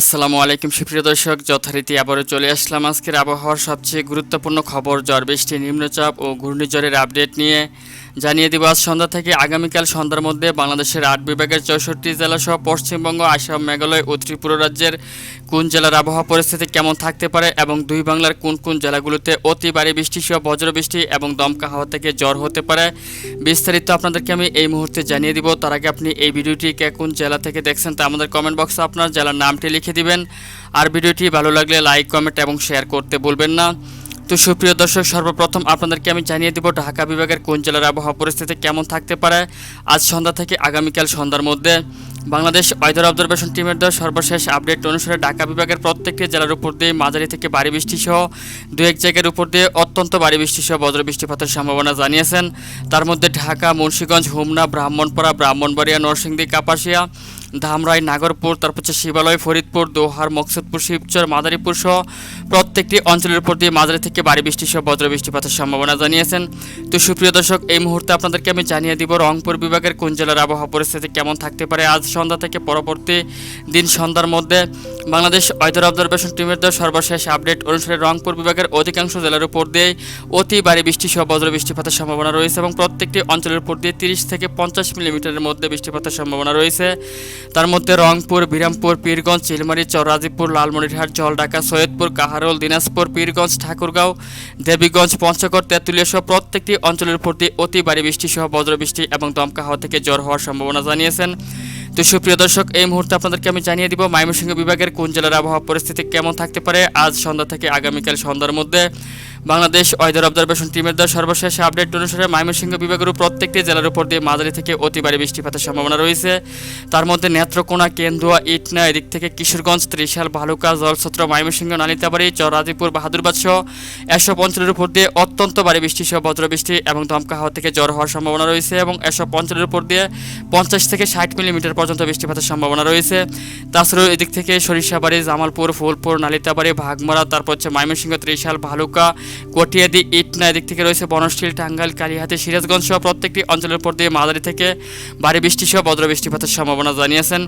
আসসালামু আলাইকুম, সুপ্রিয় দর্শক। যথারীতি আবারও চলে আসলাম আজকের আবহাওয়ার সবচেয়ে গুরুত্বপূর্ণ খবর। জ্বর বৃষ্টি, নিম্নচাপ ও ঘূর্ণিঝড়ের আপডেট নিয়ে জানিয়ে দিব, আজ সন্ধ্যা থেকে আগামীকাল সন্ধ্যার মধ্যে বাংলাদেশের আট বিভাগের চৌষট্টি জেলাসহ পশ্চিমবঙ্গ, আসাম, মেঘালয় ও ত্রিপুরা রাজ্যের কোন জেলার আবহাওয়া পরিস্থিতি কেমন থাকতে পারে এবং দুই বাংলার কোন কোন জেলাগুলোতে অতি ভারী বৃষ্টি সহ বজ্রবৃষ্টি এবং দমকা হাওয়া থেকে জ্বর হতে পারে? বিস্তারিত আপনাদেরকে আমি এই মুহূর্তে জানিয়ে দিব, তার আগে আপনি এই ভিডিওটি কোন জেলা থেকে দেখছেন তা আমাদের কমেন্ট বক্সে আপনার জেলার নামটি লিখে দিবেন। আর ভিডিওটি ভালো লাগলে লাইক কমেন্ট এবং শেয়ার করতে ভুলবেন না। তো সুপ্রিয় দর্শক, সর্বপ্রথম আপনাদেরকে আমি জানিয়ে দেব ঢাকা বিভাগের কোন জেলার আবহাওয়া পরিস্থিতি কেমন থাকতে পারে। আজ সন্ধ্যা থেকে আগামীকাল সন্ধ্যার মধ্যে বাংলাদেশ ওয়েদার অবজারভেশন টিমের দেওয়া সর্বশেষ আপডেট অনুসারে ঢাকা বিভাগের প্রত্যেকটি জেলার উপর দিয়ে মাঝারি থেকে ভারী বৃষ্টি সহ দু এক জায়গার উপর দিয়ে অত্যন্ত ভারী বৃষ্টি সহ বজ্র বৃষ্টিপাতের সম্ভাবনা জানিয়েছেন। তার মধ্যে ঢাকা, মুন্সীগঞ্জ, হুমনা, ব্রাহ্মণপাড়া, ব্রাহ্মণবাড়িয়া, নরসিংদী, কাপাসিয়া ধামরাই, নাগরপুর তারপর হচ্ছে শিবালয়, ফরিদপুর, দোহার, মকসুদপুর, শিবচর, মাদারীপুর সহ প্রত্যেকটি অঞ্চলের উপর দিয়ে মাঝারি থেকে ভারী বৃষ্টি সহ বজ্র বৃষ্টিপাতের সম্ভাবনা জানিয়েছেন। তো সুপ্রিয় দর্শক, এই মুহূর্তে আপনাদেরকে আমি জানিয়ে দিব রংপুর বিভাগের কোন জেলার আবহাওয়া পরিস্থিতি কেমন থাকতে পারে আজ সন্ধ্যা থেকে পরবর্তী দিন সন্ধ্যার মধ্যে। বাংলাদেশ ওয়েদার অবজারভেশন টিমের দেওয়া সর্বশেষ আপডেট অনুসারে রংপুর বিভাগের অধিকাংশ জেলার উপর দিয়ে অতি ভারী বৃষ্টি সহ বজ্র বৃষ্টিপাতের সম্ভাবনা রয়েছে এবং প্রত্যেকটি অঞ্চলের উপর দিয়ে তিরিশ থেকে পঞ্চাশ মিলিমিটারের মধ্যে বৃষ্টিপাতের সম্ভাবনা রয়েছে। তার মধ্যে রংপুর, বিরামপুর, পীরগঞ্জ চিলমারি চররাজিপুর লালমনিরহাট, জলঢাকা, সৈয়দপুর, কাহারোল, দিনাজপুর, পীরগঞ্জ, ঠাকুরগাঁও, দেবীগঞ্জ, পঞ্চগড়, তেঁতুলিয়া সহ প্রত্যেকটি অঞ্চলের দিয়ে অতি ভারী বৃষ্টি সহ বজ্রবৃষ্টি এবং দমকা হাওয়া থেকে জ্বর হওয়ার সম্ভাবনা জানিয়েছেন। তো সুপ্রিয় দর্শক, এই মুহূর্তে আপনাদেরকে আমি জানিয়ে দিব ময়মনসিংহ বিভাগের কোন জেলার আবহাওয়া পরিস্থিতি কেমন থাকতে পারে। আজ সন্ধ্যা থেকে আগামীকাল সন্ধ্যার মধ্যে বাংলাদেশ ওয়েদার অবজারভেশন টিমের দেওয়া সর্বশেষ আপডেট অনুসারে ময়মনসিংহ বিভাগের প্রত্যেকটি জেলার উপর দিয়ে মাঝারি থেকে অতি ভারী বৃষ্টিপাতের সম্ভাবনা রয়েছে। তার মধ্যে নেত্রকোনা, কেন্দুয়া, ইটনা, এদিক থেকে কিশোরগঞ্জ, ত্রিশাল, ভালুকা, জলছত্র, ময়মনসিংহ, নালিতাবাড়ি, চররাজিপুর, বাহাদুরবাদ সহ এসব অঞ্চলের উপর দিয়ে অত্যন্ত ভারী বৃষ্টি সহ বজ্রবৃষ্টি এবং দমকা হাওয়া থেকে জ্বর হওয়ার সম্ভাবনা রয়েছে এবং এসব অঞ্চলের উপর দিয়ে পঞ্চাশ থেকে ষাট মিলিমিটার পর্যন্ত বৃষ্টিপাতের সম্ভাবনা রয়েছে। তাছাড়াও এদিক থেকে সরিষাবাড়ি, জামালপুর, ফুলপুর, নালিতাবাড়ি, ভাগমারা, তারপর হচ্ছে ময়মনসিংহ, ত্রিশাল, ভালুকা কটিয়াদি ইটনা এদিক থেকে রয়েছে বনশীল, টাঙ্গাইল, কালিহাতি, সিরাজগঞ্জ সহ প্রত্যেকটি অঞ্চলের উপর দিয়ে মাঝারি থেকে ভারী বৃষ্টি সহ বজ্র বৃষ্টিপাতের সম্ভাবনা জানিয়েছেন।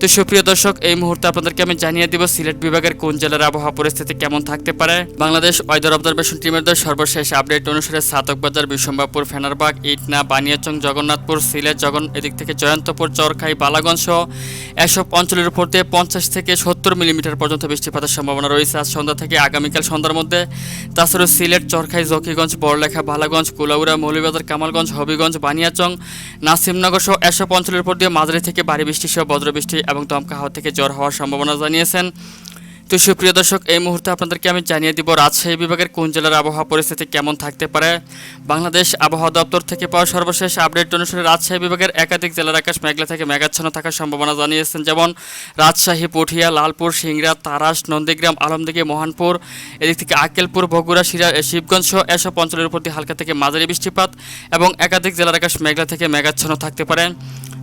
তো সুপ্রিয় দর্শক, এই মুহূর্তে আপনাদেরকে আমি জানিয়ে দিব সিলেট বিভাগের কোন জেলার আবহাওয়া পরিস্থিতি কেমন থাকতে পারে। বাংলাদেশ ওয়েদার অবজারভেশন টিমের দেওয়া সর্বশেষ আপডেট অনুসারে সাতকবাজার বিশম্বাপুর ফেনারবাগ ইটনা বানিয়াচং, জগন্নাথপুর, সিলেট, জগন, এদিক থেকে জয়ন্তপুর, চরখাই, বালাগঞ্জ সহ এসব অঞ্চলের উপর দিয়ে পঞ্চাশ থেকে সত্তর মিলিমিটার পর্যন্ত বৃষ্টিপাতের সম্ভাবনা রয়েছে। আজ সন্ধ্যা থেকে আগামীকাল সন্ধ্যার মধ্যে তাছাড়াও সিলেট, চরখাই, জকিগঞ্জ, বড়লেখা ভালাগঞ্জ কুলাউড়া, মৌলভীবাজার, কামালগঞ্জ, হবিগঞ্জ, বানিয়াচং, নাসিমনগর সহ এসব অঞ্চলের উপর দিয়ে মাঝারি থেকে ভারী বৃষ্টি সহ বজ্রবৃষ্টি এবং দমকা হাওয়া থেকে জ্বর হওয়ার সম্ভাবনা জানিয়েছেন তো সুপ্রিয় দর্শক, এই মুহূর্তে আপনাদেরকে আমি জানিয়ে দিব, রাজশাহী বিভাগের কোন জেলার আবহাওয়া পরিস্থিতি কেমন থাকতে পারে? বাংলাদেশ আবহাওয়া দপ্তর থেকে পাওয়া সর্বশেষ আপডেট অনুসারে রাজশাহী বিভাগের একাধিক জেলার আকাশ মেঘলা থেকে মেঘাচ্ছন্ন থাকার সম্ভাবনা জানিয়েছেন। যেমন রাজশাহী পুঠিয়া লালপুর, সিংড়া, তারাস, নন্দীগ্রাম, আলমদিঘি, মোহনপুর, এদিক থেকে আকেলপুর বগুড়া, সিরা, শিবগঞ্জ সহ এসব অঞ্চলের উপর হালকা থেকে মাঝারি বৃষ্টিপাত এবং একাধিক জেলার আকাশ মেঘলা থেকে মেঘাচ্ছন্ন থাকতে পারে।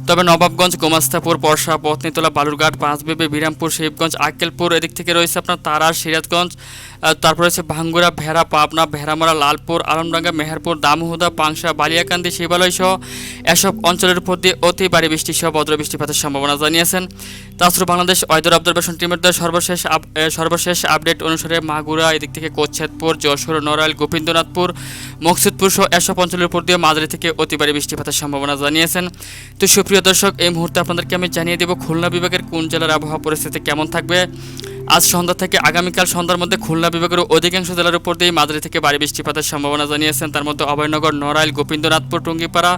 তবে নবাবগঞ্জ, গোমাস্তাপুর, বর্ষা পত্নীতলা বালুরঘাট পাঁচবিবি বিরামপুর শিবগঞ্জ আক্কেলপুর, এদিক থেকে রয়েছে আপনার তারা সিরাজগঞ্জ তারপর রয়েছে ভাঙ্গুরা, ভেড়া, পাবনা, ভেড়ামারা, লালপুর আলমডাঙ্গা মেহেরপুর, দামুহুদা, পাংশা, বালিয়াকান্দি, শিবালয় সহ এসব অঞ্চলের উপর দিয়ে অতি ভারী বৃষ্টি সহ বজ্র বৃষ্টিপাতের সম্ভাবনা জানিয়েছেন। তাছাড়া বাংলাদেশ ওয়েদার অবজারভেশন টিমের দ্বারা সর্বশেষ সর্বশেষ আপডেট অনুসারে মাগুরা এদিক থেকে কোচ্ছেদপুর যশোর, নড়াইল, গোবিন্দনাথপুর, মকসুদপুর সহ এসব অঞ্চলের উপর দিয়ে মাঝারি থেকে অতি ভারী বৃষ্টিপাতের সম্ভাবনা জানিয়েছেন। তো সুপ্রিয় দর্শক, এই মুহূর্তে আপনাদেরকে আমি জানিয়ে দেব, খুলনা বিভাগের কোন জেলার আবহাওয়া পরিস্থিতি কেমন থাকবে? আজ সন্ধ্যা থেকে আগামীকাল সন্ধ্যার মধ্যে খুলনা বিভাগের অধিকাংশ জেলার উপর দিয়ে মাঝারি থেকে ভারী বৃষ্টিপাতের সম্ভাবনা জানিয়েছেন। তার মধ্যে অভয়নগর, নড়াইল, গোবিন্দনাথপুর, টুঙ্গিপাড়া,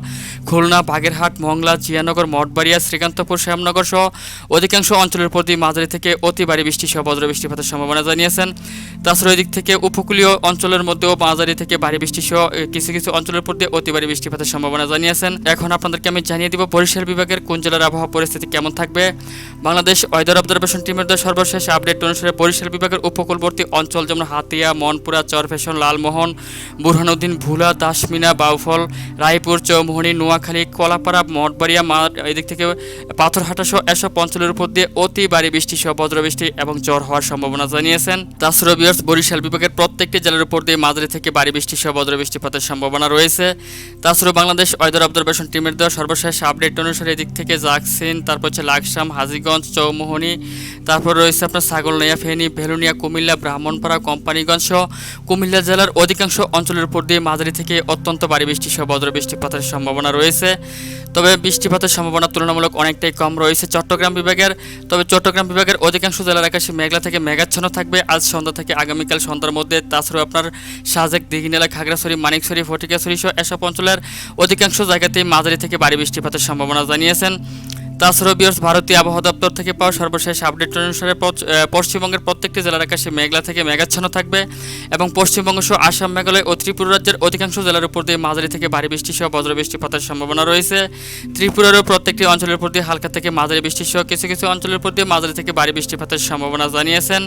খুলনা, বাগেরহাট, মংলা, জিয়ানগর, মঠবাড়িয়া, শ্রীকান্তপুর, শ্যামনগর সহ অধিকাংশ অঞ্চলের উপর দিয়ে মাঝারি থেকে অতি ভারী বৃষ্টি সহ বজ্র বৃষ্টিপাতের সম্ভাবনা জানিয়েছেন। তাছাড়া দিক থেকে উপকূলীয় অঞ্চলের মধ্যেও মাঝারি থেকে ভারী বৃষ্টি সহ কিছু কিছু অঞ্চলের উপর দিয়ে অতি ভারী বৃষ্টিপাতের সম্ভাবনা জানিয়েছেন। এখন আপনাদেরকে আমি জানিয়ে দিব বরিশাল বিভাগের কোন জেলার আবহাওয়া পরিস্থিতি কেমন থাকবে। বাংলাদেশ ওয়েদার অবজারভেশন টিমের সর্বশেষ আপডেট আপডেট অনুসারে বরিশাল বিভাগের উপকূলবর্তী অঞ্চল যেমন হাতিয়া, মনপুরা, চরফেশন, লালমোহন, বুরহানুদ্দিন, ভুলা, দাসমিনা, বাউফল, রায়পুর, চৌমোহনী, নোয়াখালী, কলাপাড়া, মঠবাড়িয়া মাঠ এদিক থেকে পাথরহাটা সহ এসব অঞ্চলের উপর দিয়ে অতি ভারী বৃষ্টি সহ বজ্রবৃষ্টি এবং ঝড় হওয়ার সম্ভাবনা জানিয়েছেন। তাছাড়াও বিয়ার্স বরিশাল বিভাগের প্রত্যেকটি জেলার উপর দিয়ে মাঝারি থেকে ভারী বৃষ্টি সহ বজ্রবৃষ্টিপাতের সম্ভাবনা রয়েছে। তাছাড়াও বাংলাদেশ ওয়েদার অবজারভেশন টিমের দেওয়া সর্বশেষ আপডেট অনুসারে এদিক থেকে জাকসিন তারপর হচ্ছে লাকসাম, হাজিগঞ্জ, চৌমোহনী, তারপর রয়েছে আপনার ছাগলনাইয়া ফেনী, ভেলুনিয়া, কুমিল্লা, ব্রাহ্মণপাড়া, কোম্পানিগঞ্জ সহ কুমিল্লা জেলার অধিকাংশ অঞ্চলের উপর দিয়ে মাঝারি থেকে অত্যন্ত ভারী বৃষ্টি সহ বজ্র বৃষ্টিপাতের সম্ভাবনা রয়েছে। তবে বৃষ্টিপাতের সম্ভাবনা তুলনামূলক অনেকটাই কম রয়েছে চট্টগ্রাম বিভাগের। তবে চট্টগ্রাম বিভাগের অধিকাংশ জেলার আকাশে মেঘলা থেকে মেঘাচ্ছন্ন থাকবে। আজ সন্ধ্যা থেকে আগামীকাল সন্ধ্যার মধ্যে তাছাড়াও আপনার সাজেক, দিঘিনালা, খাগড়াছড়ি, মানিকছড়ি ফটিকাছড়ি সহ এসব অঞ্চলের অধিকাংশ জায়গাতেই মাঝারি থেকে ভারী বৃষ্টিপাতের সম্ভাবনা জানিয়েছেন। তাছাড়াও বিয়ার্স ভারতীয় আবহাওয়া দপ্তর থেকে পাওয়া সর্বশেষ আপডেট অনুসারে পশ্চিমবঙ্গের প্রত্যেকটি জেলার আকাশে মেঘলা থেকে মেঘাচ্ছন্ন থাকবে এবং পশ্চিমবঙ্গ সহ আসাম, মেঘালয় ও ত্রিপুরা রাজ্যের অধিকাংশ জেলার উপর দিয়ে মাঝারি থেকে ভারী বৃষ্টি সহ বজ্র বৃষ্টিপাতের সম্ভাবনা রয়েছে। ত্রিপুরারও প্রত্যেকটি অঞ্চলের উপর দিয়ে হালকা থেকে মাঝারি বৃষ্টি সহ কিছু কিছু অঞ্চলের উপর দিয়ে মাঝারি থেকে ভারী বৃষ্টিপাতের সম্ভাবনা জানিয়েছেন।